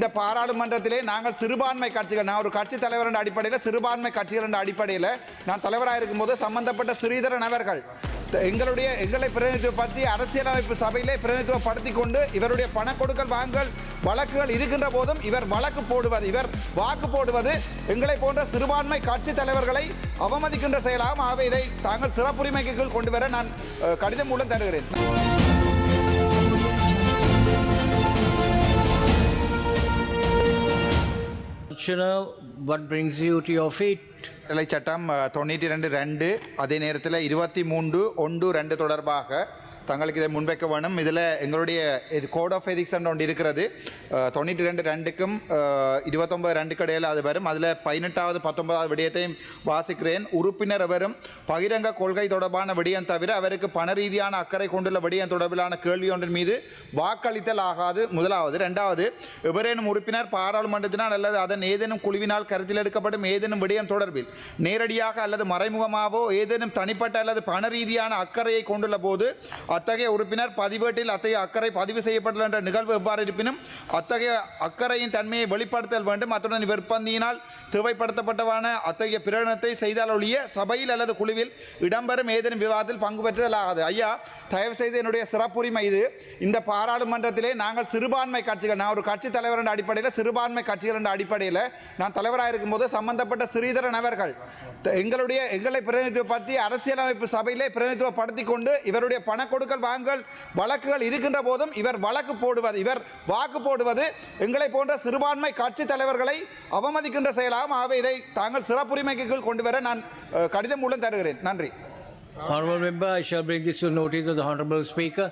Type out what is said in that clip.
இந்த பாராளுமன்றத்திலே நாங்கள் சிறுபான்மை கட்சிகள் நான் ஒரு கட்சி தலைவர் என்ற அடிப்படையில் சிறுபான்மை கட்சிகள் என்ற அடிப்படையில் நான் தலைவராக இருக்கும்போது சம்பந்தப்பட்ட ஸ்ரீதரன் அவர்கள் எங்களுடைய எங்களை பிரதிநிதித்துவப்படுத்தி அரசியலமைப்பு சபையிலே பிரதிநிதித்துவப்படுத்தி கொண்டு இவருடைய பண கொடுக்கல் வாங்கல் வழக்குகள் இருக்கின்ற போதும் இவர் வழக்கு போடுவது இவர் வாக்கு போடுவது எங்களை போன்ற சிறுபான்மை கட்சி தலைவர்களை அவமதிக்கின்ற செயலாகும் ஆகவே இதை தாங்கள் சிறப்புரிமைக்கு கொண்டு வர நான் கடிதம் மூலம் தருகிறேன். Commissioner, what brings you to your feet? கட்டளை சட்டம் தொண்ணூற்றி ரெண்டு ரெண்டு அதே நேரத்தில் இருபத்தி மூன்று ஒன்று ரெண்டு தொடர்பாக தங்களுக்கு இதை முன்வைக்க வேணும். இதில் எங்களுடைய இது கோட் ஆஃப் எதிக்ஸ் ஒன்று இருக்கிறது. தொண்ணூற்றி ரெண்டு ரெண்டுக்கும் இருபத்தொம்பது ரெண்டுக்கு இடையில் அது வரும். அதில் பதினெட்டாவது பத்தொன்பதாவது விடயத்தையும் வாசிக்கிறேன். உறுப்பினர் அவரும் பகிரங்க கொள்கை தொடர்பான விடயம் தவிர அவருக்கு பண ரீதியான அக்கறை கொண்டுள்ள விடயம் தொடர்பிலான கேள்வி ஒன்றின் மீது வாக்களித்தல் ஆகாது. முதலாவது. ரெண்டாவது எவரேனும் உறுப்பினர் பாராளுமன்றத்தினால் அல்லது அதன் ஏதேனும் குழுவினால் கருத்தில் எடுக்கப்படும் ஏதேனும் விடயம் தொடர்பில் நேரடியாக அல்லது மறைமுகமாகவோ ஏதேனும் தனிப்பட்ட அல்லது பண ரீதியான அக்கறையை கொண்டுள்ள போது அத்தகைய உறுப்பினர் பதிவேட்டில் அத்தகைய அக்கறை பதிவு செய்யப்பட்டுள்ள என்ற நிகழ்வு எவ்வாறு இருப்பினும் அத்தகைய அக்கறையின் தன்மையை வெளிப்படுத்தல் வேண்டும். அத்துடன் விற்பந்தியினால் தேவைப்படுத்தப்பட்டவான அத்தகைய பிரகடனத்தை செய்தால் ஒழிய சபையில் அல்லது குழுவில் இடம்பெறும் ஏதேனும் விவாதத்தில் பங்கு பெற்றுதல் ஆகாது ஐயா தயவு செய்து என்னுடைய சிறப்புரிமை இது. இந்த பாராளுமன்றத்திலே நாங்கள் சிறுபான்மை கட்சிகள் நான் ஒரு கட்சி தலைவர் என்ற அடிப்படையில் சிறுபான்மை கட்சிகள் என்ற அடிப்படையில் நான் தலைவராக இருக்கும்போது சம்பந்தப்பட்ட ஸ்ரீதரன் அவர்கள் த- எங்களுடைய எங்களை பிரதிநிதித்துவப்படுத்தி அரசியலமைப்பு சபையிலே பிரதிநிதித்துவப்படுத்தி கொண்டு இவருடைய பண கொடுக்கல் வாங்கல் வழக்குகள் இருக்கின்ற போதும் இவர் வழக்கு போடுவது இவர் வாக்கு போடுவது எங்களை போன்ற சிறுபான்மை கட்சி தலைவர்களை அவமதிக்கின்ற செயலாகும் ஆகவே இதை தாங்கள் சிறப்புரிமைக்கு கீழ் கொண்டு வர நான் கடிதம் மூலம் தருகிறேன். நன்றி. Honorable member, I shall bring this to notice of the Honorable Speaker.